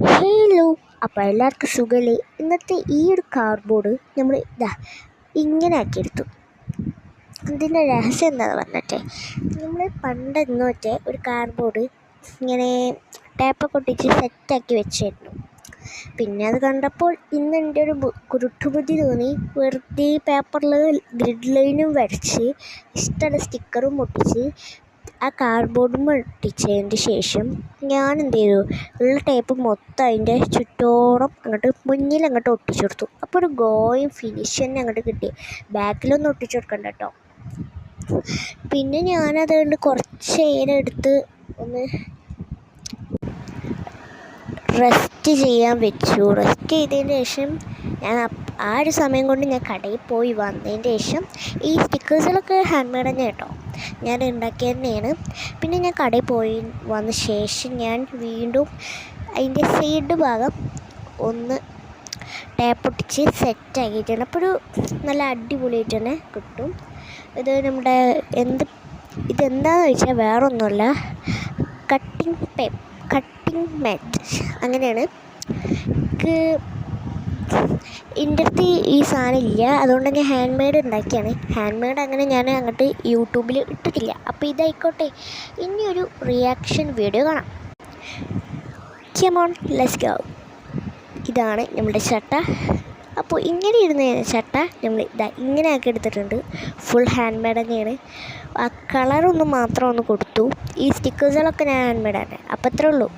Hello അപ്പോൾ എല്ലാവർക്കും സുഖമല്ലേ? ഇന്നത്തെ ഈ ഒരു കാർഡ്ബോർഡ് നമ്മൾ ഇതാ ഇങ്ങനെ ആക്കിയെടുത്തു. ഇതിന്റെ രഹസ്യം എന്താണെന്ന് പറഞ്ഞിട്ട് നമ്മൾ പണ്ട് എന്ന് വെച്ചാൽ ഒരു കാർഡ്ബോർഡ് ഇങ്ങനെ ടേപ്പൊക്കെ ഒട്ടിച്ച് സെറ്റാക്കി വെച്ചായിരുന്നു പിന്നെ അത് കണ്ടപ്പോൾ ഇന്ന് എന്റെ ഒരു കുരുട്ടുബുദ്ധി തോന്നി. വെറുതെ പേപ്പറിൽ ഗ്രിഡ് ലൈനും വരച്ച് ഇഷ്ടമുള്ള സ്റ്റിക്കറും ഒട്ടിച്ച് ആ കാർഡ്ബോർഡും ഒട്ടിച്ചതിന്റെ ശേഷം ഞാൻ എന്ത് ചെയ്തു ഉള്ള ടേപ്പ് മൊത്തം അതിന്റെ ചുറ്റോളം അങ്ങോട്ട് മുന്നിൽ അങ്ങോട്ട് ഒട്ടിച്ചു കൊടുത്തു. അപ്പോൾ ഒരു ഗോയും ഫിനിഷ് തന്നെ അങ്ങോട്ട് കിട്ടി. ബാക്കിലൊന്നും ഒട്ടിച്ചു കൊടുക്കണ്ട കേട്ടോ പിന്നെ ഞാനത് കൊണ്ട് കുറച്ച് നേരം എടുത്ത് ഒന്ന് റെസ്റ്റ് ചെയ്യാൻ വെച്ചു. റെസ്റ്റ് ചെയ്തതിന് ശേഷം ഞാൻ ആ ഒരു സമയം കൊണ്ട് ഞാൻ കടയിൽ പോയി വന്നതിന് ശേഷം ഈ സ്റ്റിക്കേഴ്സുകളൊക്കെ ഹാൻഡ് മെയ്ഡ് തന്നെ കേട്ടോ ഞാൻ ഉണ്ടാക്കിയത് തന്നെയാണ് പിന്നെ ഞാൻ കടയിൽ പോയി വന്ന ശേഷം ഞാൻ വീണ്ടും അതിന്റെ സൈഡ് ഭാഗം ഒന്ന് ടാപ്പ് ഒട്ടിച്ച് സെറ്റ് അപ്പോൾ ഒരു നല്ല അടിപൊളിയായിട്ട് തന്നെ കിട്ടും. ഇത് നമ്മുടെ എന്ത് ഇതെന്താണെന്ന് വെച്ചാൽ വേറൊന്നുമല്ല കട്ടിംഗ് പേ കട്ടിങ് മാറ്റ് അങ്ങനെയാണ്. എന്റെ അടുത്ത് ഈ സാധനം ഇല്ല. അതുകൊണ്ട് ഞാൻ ഹാൻഡ് മെയ്ഡ് ഉണ്ടാക്കിയാണ്. ഹാൻഡ് മെയ്ഡ് അങ്ങനെ ഞാൻ അങ്ങോട്ട് യൂട്യൂബിൽ ഇട്ടിട്ടില്ല. അപ്പോൾ ഇതായിക്കോട്ടെ. ഇനിയൊരു റിയാക്ഷൻ വീഡിയോ കാണാം. കമോൺ ലെസ് ഗോ ഇതാണ് നമ്മുടെ ചട്ട. അപ്പോൾ ഇങ്ങനെ ഇരുന്ന ചട്ട നമ്മൾ ഇതാ ഇങ്ങനെ ആക്കി എടുത്തിട്ടുണ്ട്. ഫുൾ ഹാൻഡ് മെയ്ഡ് തന്നെയാണ്. ആ കളറൊന്ന് മാത്രം ഒന്ന് കൊടുത്തു. ഈ സ്റ്റിക്കേഴ്സുകളൊക്കെ ഞാൻ ഹാൻഡ് മെയ്ഡാണ് അപ്പോൾ അത്രേ ഉള്ളൂ.